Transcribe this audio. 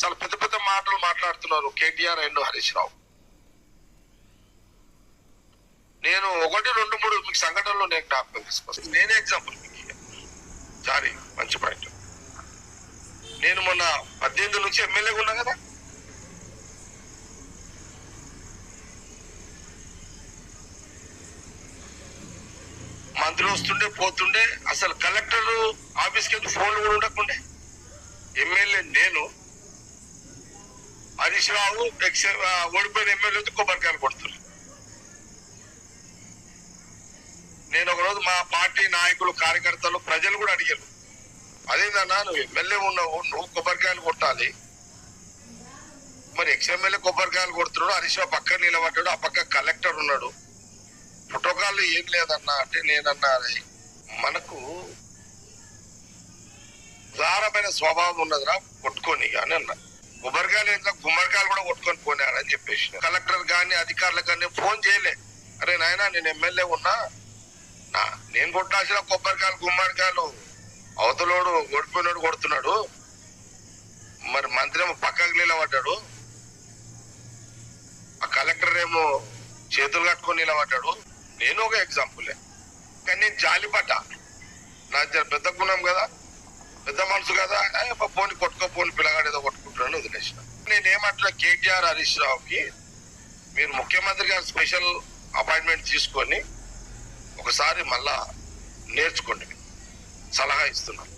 చాలా పెద్ద పెద్ద మాటలు మాట్లాడుతున్నారు కేటీఆర్ అండ్ హరీష్ రావు. నేను ఒకటి రెండు మూడు మీకు సంఘటనలో నేను జ్ఞాపకం తీసుకొస్తాను నేనే ఎగ్జాంపుల్ మీకు సారీ మంచి పాయింట్ నేను మొన్న పద్దెనిమిది నుంచి ఎమ్మెల్యేగా ఉన్నా కదా? మంత్రి వస్తుండే పోతుండే అసలు కలెక్టర్ ఆఫీస్కి ఫోన్లు కూడా ఉండకుండే ఎమ్మెల్యే నేను హరీష్ రావు ఓడిపోయిన ఎమ్మెల్యేతో కొబ్బరికాయలు కొడుతున్నారు. నేను ఒక రోజు మా పార్టీ నాయకులు కార్యకర్తలు ప్రజలు కూడా అడిగారు. అదేందన్నా నువ్వు ఎమ్మెల్యే ఉన్నావు నువ్వు కొబ్బరికాయలు కొట్టాలి. మరి ఎక్స్ ఎమ్మెల్యే కొబ్బరికాయలు కొడుతున్నాడు హరీష్ రావు పక్కన నిలబడ్డాడు ఆ పక్క కలెక్టర్ ఉన్నాడు. ప్రోటోకాల్ ఏం లేదన్నా అంటే నేనన్నా అది మనకు ఉదారమైన స్వభావం ఉన్నదిరా కొట్టుకొని అని అన్నా. కొబ్బరికాయలు ఇట్లా గుమ్మడికాయలు కూడా కొట్టుకొని పోనాడని చెప్పేసి. కలెక్టర్ కానీ అధికారులకు కానీ ఫోన్ చేయలే. అరే నాయనా నేను ఎమ్మెల్యే ఉన్నా. నా నేను కొట్టాల్సిన కొబ్బరికాయలు గుమ్మడికాయలు. అవతలోడు ఓడిపోయినోడు కొడుతున్నాడు. మరి మంత్రి ఏమో పక్కకు నిలబడ్డాడు. ఆ కలెక్టర్ ఏమో చేతులు కట్టుకొని నిలబడ్డాడు. నేను ఒక ఎగ్జాంపులే కానీ నేను జాలిపడ్డా. నా పెద్ద గుణం కదా. పెద్ద మనసు కదా. పోనీ పో- పోని కేటీఆర్ హరీష్ రావుకి మీరు ముఖ్యమంత్రి గారు స్పెషల్ అపాయింట్మెంట్ తీసుకొని ఒకసారి మళ్ళా నేర్చుకోండి. సలహా ఇస్తున్నాను.